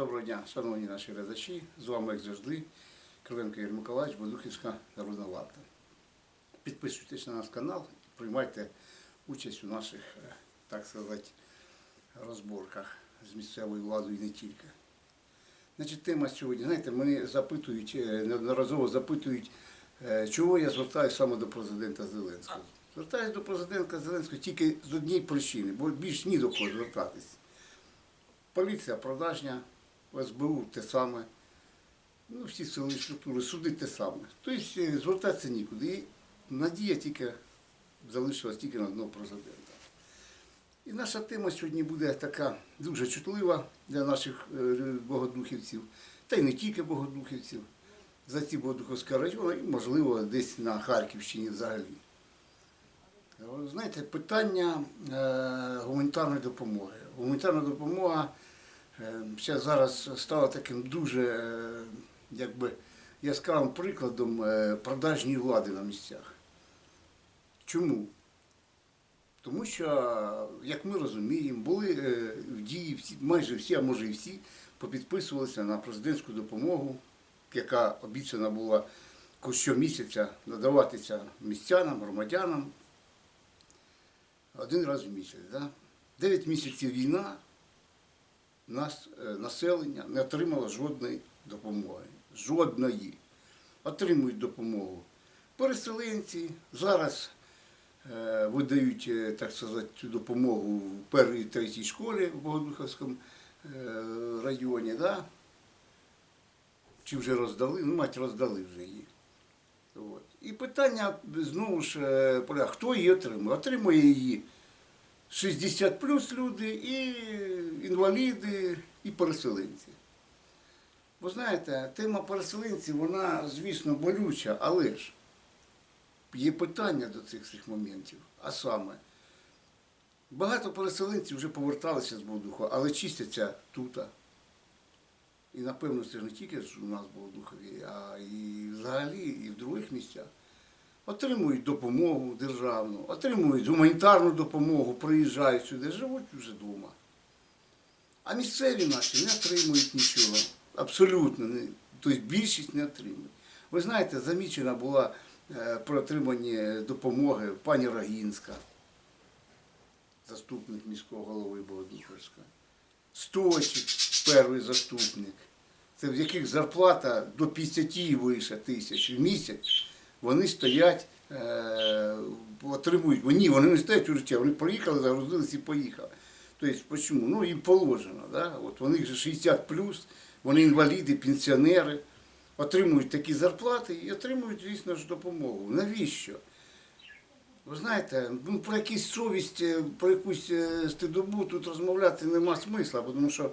Доброго дня, шановні наші глядачі. З вами, як завжди, Кривенко Ігор Миколаївич, Бодухівська народна варта. Підписуйтесь на наш канал, приймайте участь у наших, е, так сказати, розборках з місцевою владою і не тільки. Значить, тема сьогодні, знаєте, мене запитують, е, неодноразово запитують, е, чого я звертаюся саме до президента Зеленського. Звертаюся до президента Зеленського тільки з однієї причини, бо більш ні до кого звертатись. Поліція продажня, СБУ те саме, ну, всі силові структури, суди те саме. Тобто е, звертатися нікуди. І надія тільки залишилась тільки на одного президента. І наша тема сьогодні буде така дуже чутлива для наших е, богодухівців, та й не тільки богодухівців, за ці Богодухівського району і, можливо, десь на Харківщині взагалі. Знаєте, питання е, гуманітарної допомоги. Гуманітарна допомога ще зараз стала таким дуже е, якби, яскравим прикладом е, продажньої влади на місцях. Чому? Тому що, як ми розуміємо, були е, в дії всі, майже всі, а може і всі, попідписувалися на президентську допомогу, яка обіцяна була щомісяця надаватися містянам, громадянам один раз в місяць. Да? Дев'ять місяців війна, нас, е, населення не отримало жодної допомоги. Жодної. Отримують допомогу. Переселенці зараз е, видають, е, так сказати, цю допомогу в першій третій школі в Богодухівському е, районі. Да? Чи вже роздали? Ну, мать роздали вже її. От. І питання знову ж е, хто її отримує? Отримує її 60 плюс люди, і інваліди, і переселенці. Ви знаєте, тема переселенців, вона, звісно, болюча, але ж є питання до цих всіх моментів. А саме, багато переселенців вже поверталися з Богодуха, але чистяться тут. І напевно це ж не тільки у нас в Духові, а і взагалі, і в других місцях. Отримують допомогу державну, отримують гуманітарну допомогу, приїжджають сюди, живуть вже вдома. А місцеві наші не отримують нічого. Абсолютно. Не, тобто більшість не отримує. Ви знаєте, замічена була е, про отримання допомоги пані Рагінська, заступник міського голови Богодухівська. Сточик, перший заступник, це в яких зарплата до 50 і вище тисяч в місяць, вони стоять, е, отримують. Ні, вони не стоять у життя, вони приїхали, загрузились і поїхали. Тобто, чому? Ну, їм положено. Да? От вони вже 60 плюс, вони інваліди, пенсіонери, отримують такі зарплати і отримують, звісно ж, допомогу. Навіщо? Ви знаєте, ну, про якусь совість, е, про якусь е, стидобу тут розмовляти нема смисла, тому що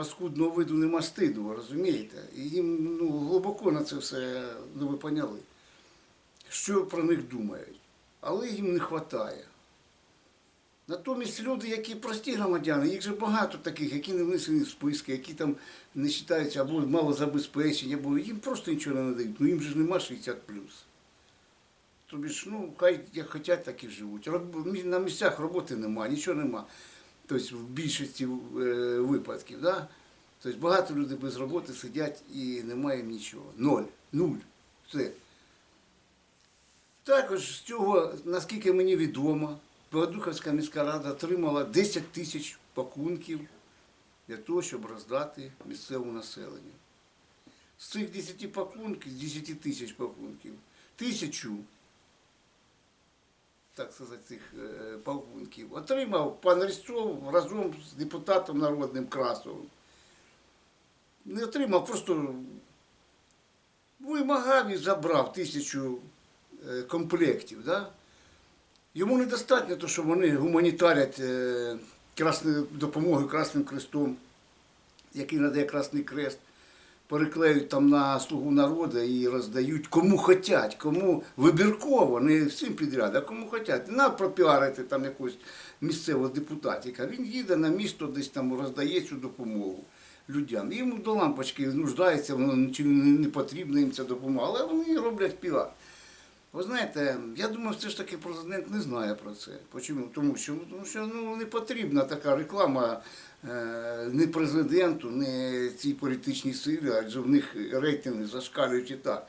паскудного виду нема стиду, розумієте? І їм ну, глибоко на це все, ну ви поняли, що про них думають. Але їм не вистачає. Натомість люди, які прості громадяни, їх же багато таких, які не внесені в списки, які там не вважаються або мало забезпечення, або їм просто нічого не надають. Ну їм же нема 60 Тобі ж, ну, хай як хочуть, так і живуть. На місцях роботи нема, нічого нема. Тобто в більшості е, випадків. Да? Тобто багато людей без роботи сидять і немає нічого. Ноль. Нуль. Все. Також з цього, наскільки мені відомо, Богодухівська міська рада отримала 10 тисяч пакунків для того, щоб роздати місцевому населенню. З цих 10 пакунків, з 10 тисяч пакунків, тисячу так сказати, цих е, пакунків отримав пан Різцов разом з депутатом народним Красовим. Не отримав, просто вимагав і забрав тисячу е, комплектів. Да? Йому недостатньо, то, що вони гуманітарять е, допомогою Красним Крестом, який надає Красний Крест переклеють там на слугу народу і роздають кому хотять, кому вибірково, не всім підряд, а кому хотять. На пропіарити там якогось місцевого депутатіка. Він їде на місто, десь там роздає цю допомогу людям. Йому до лампочки нуждається, воно нічим не потрібно їм ця допомога, але вони роблять піар. Ви знаєте, я думаю, все ж таки президент не знає про це. Почому? Тому що, тому що ну, не потрібна така реклама е, ні президенту, ні цій політичній силі, адже в них рейтинги зашкалюють і так.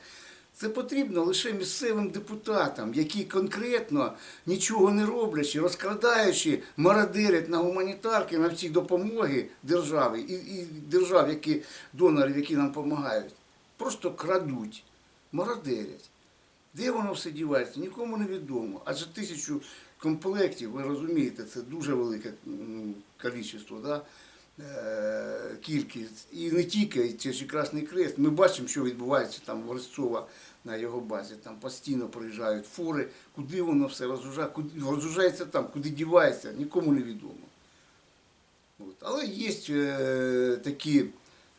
Це потрібно лише місцевим депутатам, які конкретно нічого не роблячи, розкрадаючи, мародерять на гуманітарки, на всі допомоги держави і, і держав, які донорів, які нам допомагають. Просто крадуть, мародерять. Де воно все дівається, нікому не відомо. Адже тисячу комплектів, ви розумієте, це дуже велике м, кількість, да? е, кількість. І не тільки це ж Красний Крест. Ми бачимо, що відбувається там в Ростова на його базі. Там постійно приїжджають фури, куди воно все розгружає, куди розгружається там, куди дівається, нікому не відомо. От. Але є е, такі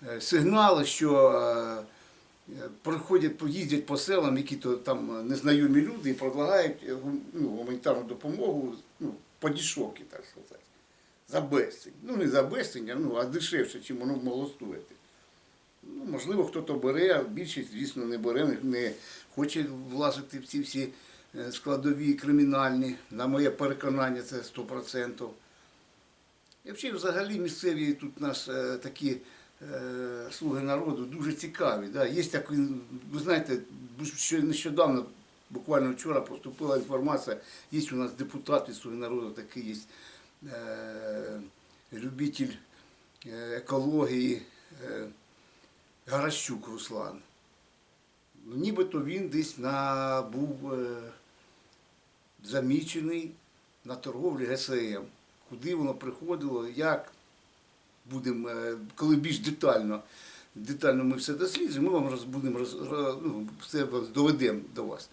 е, сигнали, що е, приходять, їздять по селам, які то там е, незнайомі люди і предлагають е, ну, гуманітарну допомогу ну, по дешевці, так сказати. За безцінь. Ну не за безцінь, а, ну, а дешевше, чим воно могло стоїти. Ну, можливо, хтось бере, а більшість, звісно, не бере, не- хоче влазити в ці всі е, складові кримінальні. На моє переконання, це 100%. І взагалі, місцеві тут нас такі слуги народу дуже цікаві. Да? Є такий, ви знаєте, ще нещодавно, буквально вчора поступила інформація, є у нас депутат від слуги народу, такий є е, любитель е, екології е, Гаращук Руслан. Ну, Нібито він десь на, був е, замічений на торговлі ГСМ. Куди воно приходило, як будемо, е, коли більш детально, детально ми все досліджуємо, ми вам роз, будемо роз, ну, все доведемо до вас.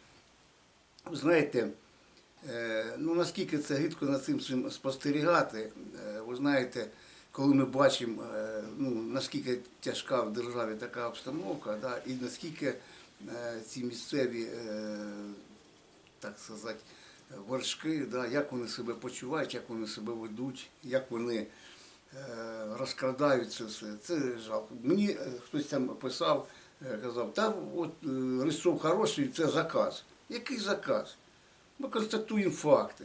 Ви знаєте, е, ну наскільки це гидко над цим спостерігати, е, ви знаєте, коли ми бачимо, ну, наскільки тяжка в державі така обстановка, да, і наскільки ці місцеві, так сказати, вершки, да, як вони себе почувають, як вони себе ведуть, як вони розкрадають це все. Це жалко. Мені е, хтось там писав, е, казав, та от е, Рисов хороший, це заказ. Який заказ? Ми констатуємо факти,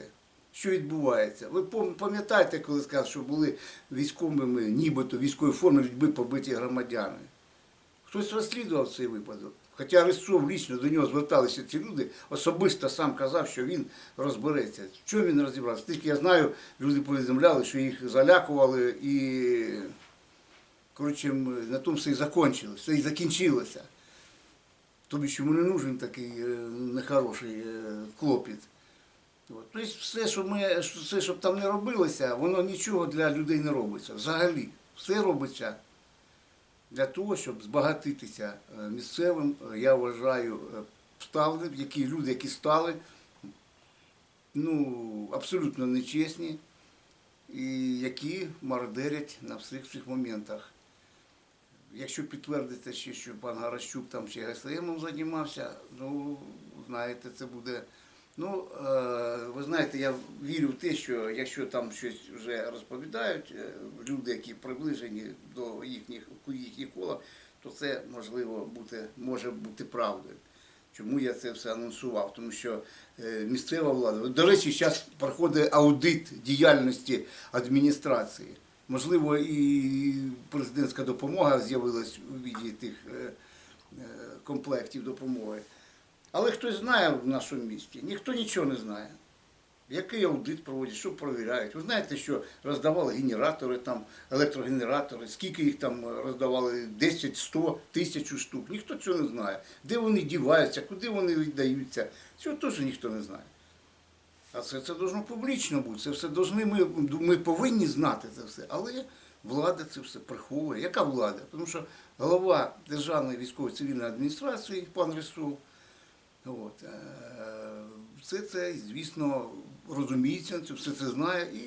що відбувається. Ви пам'ятаєте, коли сказав, що були військовими, нібито військові форми людьми побиті громадяни? Хтось розслідував цей випадок. Хоча Рисцов лічно до нього зверталися ці люди, особисто сам казав, що він розбереться. Чому він розібрався? Тільки я знаю, люди повідомляли, що їх залякували і коротше, на тому все і закончилось, все і закінчилося. Тобі що йому не нужен такий е, нехороший е, клопіт. От. Тобто все, що ми, все, щоб там не робилося, воно нічого для людей не робиться. Взагалі, все робиться для того, щоб збагатитися е, місцевим, е, я вважаю, е, які люди, які стали ну, абсолютно нечесні і які мародерять на всіх цих моментах. Якщо підтвердиться ще, що пан Гаращук там ще ГСМом займався, ну, знаєте, це буде. Ну, е, ви знаєте, я вірю в те, що якщо там щось вже розповідають е, люди, які приближені до їхніх, їхніх кола, то це можливо бути, може бути правдою. Чому я це все анонсував? Тому що е, місцева влада, до речі, зараз проходить аудит діяльності адміністрації. Можливо, і президентська допомога з'явилась у віді тих комплектів допомоги. Але хтось знає в нашому місті, ніхто нічого не знає. Який аудит проводять, що провіряють. Ви знаєте, що роздавали генератори, там, електрогенератори, скільки їх там роздавали, 10, 100, 1000 штук. Ніхто цього не знає. Де вони діваються, куди вони віддаються. Цього теж ніхто не знає. А це, це должно публічно бути. Це все должны, ми, ми повинні знати це все. Але влада це все приховує. Яка влада? Тому що голова Державної військової цивільної адміністрації, пан Рисов, От. е, Все це, звісно, розуміється, все це знає і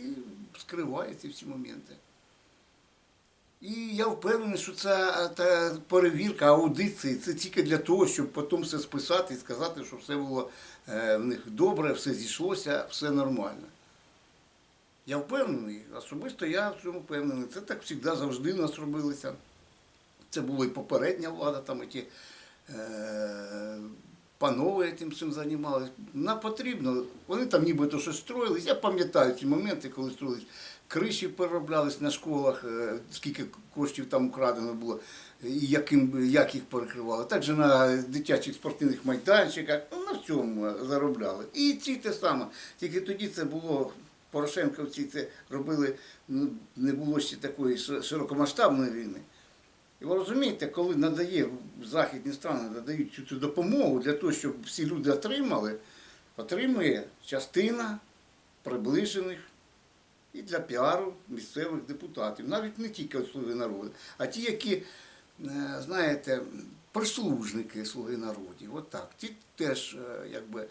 скриває ці всі моменти. І я впевнений, що ця та перевірка, аудит це, тільки для того, щоб потім все списати і сказати, що все було е, в них добре, все зійшлося, все нормально. Я впевнений, особисто я в цьому впевнений. Це так завжди завжди нас робилося. Це була і попередня влада, там і ті, е, панове тим цим займалися. Нам потрібно. Вони там нібито щось строїлись. Я пам'ятаю ці моменти, коли строїлись криші перероблялись на школах, е, скільки коштів там украдено було, і яким, як їх перекривали. Також на дитячих спортивних майданчиках, ну, на всьому заробляли. І ці те саме. Тільки тоді це було. Порошенковці це робили, ну, не було ще такої широкомасштабної війни. І ви розумієте, коли надає західні страни надають цю, цю допомогу для того, щоб всі люди отримали, отримує частина приближених і для піару місцевих депутатів, навіть не тільки слуги народу, а ті, які, е, знаєте, прислужники слуги народів. От так. Ті теж е, якби.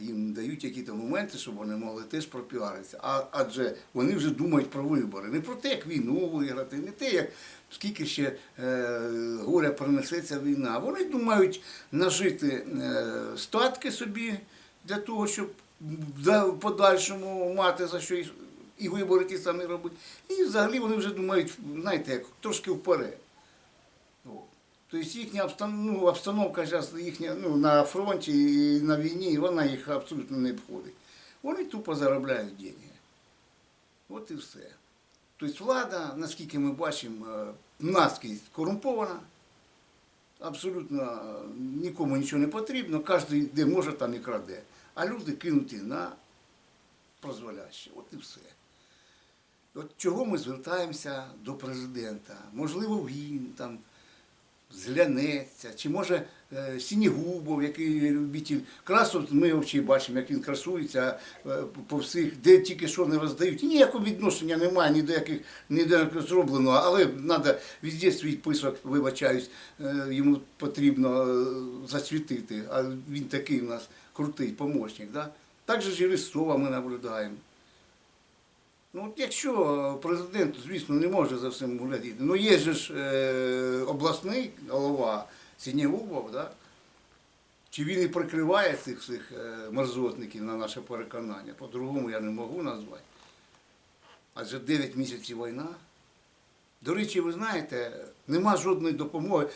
Їм дають якісь моменти, щоб вони могли теж пропіаритися. А, адже вони вже думають про вибори. Не про те, як війну виграти, не те, як скільки ще е, горя принесеться війна. Вони думають нажити е, статки собі для того, щоб в подальшому мати за що і, вибори ті самі робити. І взагалі вони вже думають, знаєте, як трошки вперед. Тобто їхня обстан- ну, обстановка зараз їхня ну, на фронті і на війні, вона їх абсолютно не обходить. Вони тупо заробляють гроші. От і все. Тобто влада, наскільки ми бачимо, е, наскрізь корумпована, абсолютно е, нікому нічого не потрібно, кожен де може, там і краде. А люди кинуті на прозволяще. От і все. От чого ми звертаємося до президента? Можливо, він там зглянеться, чи може Сінігубов, який любитель красу, ми взагалі бачимо, як він красується е, по всіх, де тільки що не роздають. І ніякого відношення немає ні до яких ні до якого зробленого, але треба везде свій писок, вибачаюсь, е, йому потрібно е, засвітити, а він такий у нас крутий помощник. Да? Так же ж і Листова ми наблюдаємо. Ну, от якщо президент, звісно, не може за всім глядіти, ну є ж е, обласний голова Сінігубов, да? чи він і прикриває цих всіх е, мерзотників на наше переконання, по-другому я не можу назвати. Адже 9 місяців війна. До речі, ви знаєте, нема жодної допомоги.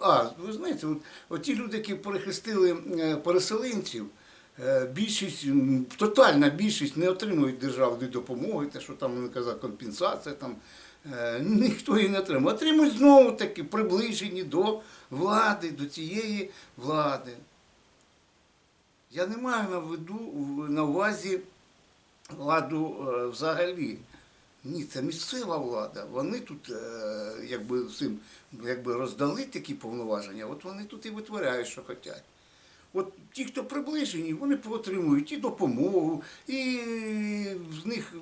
А, ви знаєте, от, от ті люди, які перехрестили е, переселенців, е, більшість, тотальна більшість не отримують державної допомоги, те, що там вони компенсація, там, ніхто її не отримує. Отримують знову таки приближені до влади, до цієї влади. Я не маю на виду на увазі владу е, взагалі. Ні, це місцева влада. Вони тут е, якби всім якби роздали такі повноваження, от вони тут і витворяють, що хочуть. От ті, хто приближені, вони отримують і допомогу, і з них,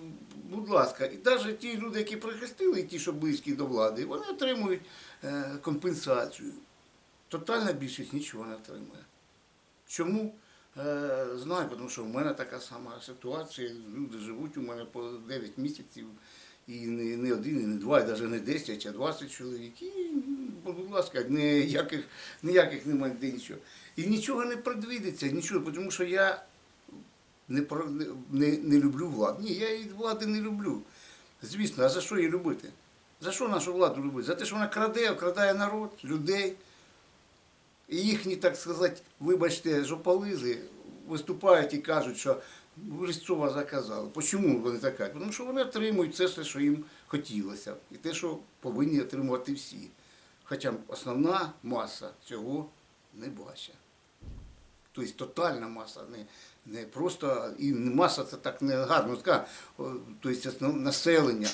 будь ласка, і навіть ті люди, які прихистили, і ті, що близькі до влади, вони отримують е, компенсацію. Тотальна більшість нічого не отримує. Чому? Е, знаю, тому що в мене така сама ситуація. Люди живуть у мене по 9 місяців, і не, не один, і не два, і навіть не 10, а 20 чоловік. І, будь ласка, ніяких, ніяких немає де нічого. І нічого не предвидиться, нічого, тому що я не, не, не, люблю владу. Ні, я і влади не люблю. Звісно, а за що її любити? За що нашу владу любити? За те, що вона краде, окрадає народ, людей. І їхні, так сказати, вибачте, жополизи виступають і кажуть, що Листова заказала. Чому вони так кажуть? Тому що вони отримують все, що їм хотілося, і те, що повинні отримувати всі. Хоча основна маса цього не бачить. Тобто тотальна маса, не, не просто і маса це так не гарно сказати, о, тобто населення.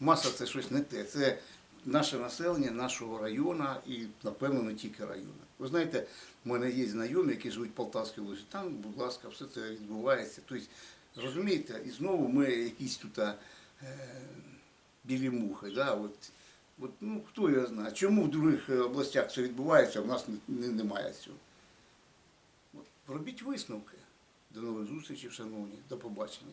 Маса це щось не те. Це наше населення нашого району і, напевно, не тільки району. Ви знаєте, в мене є знайомі, які живуть в Полтавській області. Там, будь ласка, все це відбувається. Тобто, розумієте, і знову ми якісь тут е, білі мухи. Да? От, от, ну, хто його знає. Чому в других е, областях це відбувається, а в нас не, не- немає цього. Робіть висновки. До нових зустрічей, шановні. До побачення.